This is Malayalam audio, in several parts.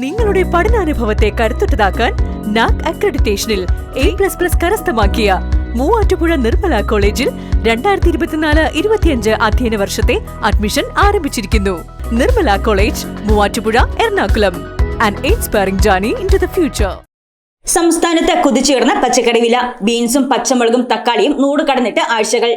നിങ്ങളുടെ പഠനാനുഭവത്തെ കരുത്തുറ്റതാക്കാൻ നാക് അക്രഡിറ്റേഷനിൽ എ പ്ലസ് പ്ലസ് കരസ്ഥമാക്കിയ മൂവാറ്റുപുഴ നിർമ്മല കോളേജിൽ രണ്ടായിരത്തി ഇരുപത്തിനാല് ഇരുപത്തിയഞ്ച് അധ്യയന വർഷത്തെ അഡ്മിഷൻ ആരംഭിച്ചിരിക്കുന്നു. Nirmala college Muvattupuzha Ernakulam. And inspiring journey into the future സംസ്ഥാനത്ത് കുതിച്ചുയർന്ന പച്ചക്കറി വില ബീൻസും പച്ചമുളകും തക്കാളിയും നൂറ് കടന്നിട്ട് ആഴ്ചകൾ.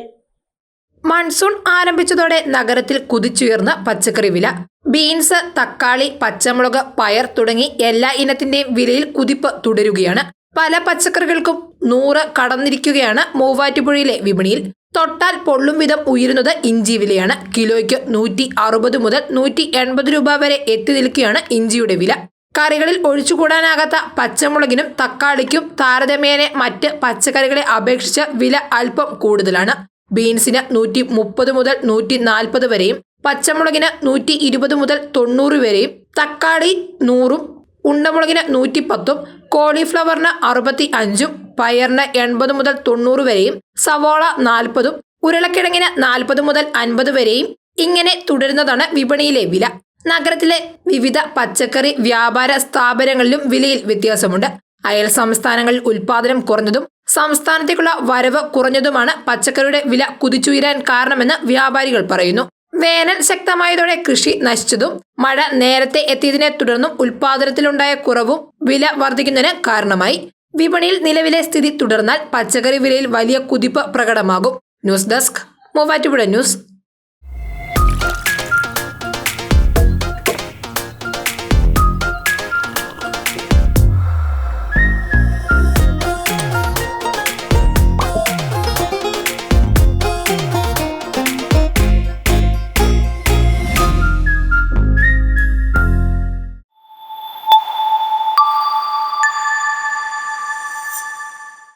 മൺസൂൺ ആരംഭിച്ചതോടെ നഗരത്തിൽ കുതിച്ചുയർന്ന പച്ചക്കറി വില ബീൻസ് തക്കാളി പച്ചമുളക് പയർ തുടങ്ങി എല്ലാ ഇനത്തിന്റെയും വിലയിൽ കുതിപ്പ് തുടരുകയാണ്. പല പച്ചക്കറികൾക്കും നൂറ് കടന്നിരിക്കുകയാണ് മൂവാറ്റുപുഴയിലെ വിപണിയിൽ. തൊട്ടാൽ പൊള്ളും വിധം ഉയരുന്നത് ഇഞ്ചി വിലയാണ്. കിലോയ്ക്ക് നൂറ്റി അറുപത് മുതൽ നൂറ്റി എൺപത് രൂപ വരെ എത്തി നിൽക്കുകയാണ് ഇഞ്ചിയുടെ വില. കറികളിൽ ഒഴിച്ചുകൂടാനാകാത്ത പച്ചമുളകിനും തക്കാളിക്കും താരതമ്യേന മറ്റ് പച്ചക്കറികളെ അപേക്ഷിച്ച് വില അല്പം കൂടുതലാണ്. ബീൻസിന് നൂറ്റി മുപ്പത് മുതൽ നൂറ്റി നാൽപ്പത് വരെയും പച്ചമുളകിന് നൂറ്റി ഇരുപത് മുതൽ തൊണ്ണൂറ് വരെയും തക്കാളി നൂറും ഉണ്ടമുളകിന് നൂറ്റി പത്തും കോളിഫ്ലവറിന് അറുപത്തി അഞ്ചും പയറിന് എൺപത് മുതൽ തൊണ്ണൂറ് വരെയും സവോള നാൽപ്പതും ഉരുളക്കിഴങ്ങിന് നാൽപ്പത് മുതൽ അൻപത് വരെയും ഇങ്ങനെ തുടരുന്നതാണ് വിപണിയിലെ വില. നഗരത്തിലെ വിവിധ പച്ചക്കറി വ്യാപാര സ്ഥാപനങ്ങളിലും വിലയിൽ വ്യത്യാസമുണ്ട്. അയൽ സംസ്ഥാനങ്ങളിൽ ഉൽപാദനം കുറഞ്ഞതും സംസ്ഥാനത്തേക്കുള്ള വരവ് കുറഞ്ഞതുമാണ് പച്ചക്കറിയുടെ വില കുതിച്ചുയരാൻ കാരണമെന്ന് വ്യാപാരികൾ പറയുന്നു. വേനൽ ശക്തമായതോടെ കൃഷി നശിച്ചതും മഴ നേരത്തെ എത്തിയതിനെ തുടർന്നും ഉൽപാദനത്തിലുണ്ടായ കുറവും വില വർദ്ധിക്കുന്നതിന് കാരണമായി. വിപണിയിൽ നിലവിലെ സ്ഥിതി തുടർന്നാൽ പച്ചക്കറി വിലയിൽ വലിയ കുതിപ്പ് പ്രകടമാകും. News desk Muvattupuzha news.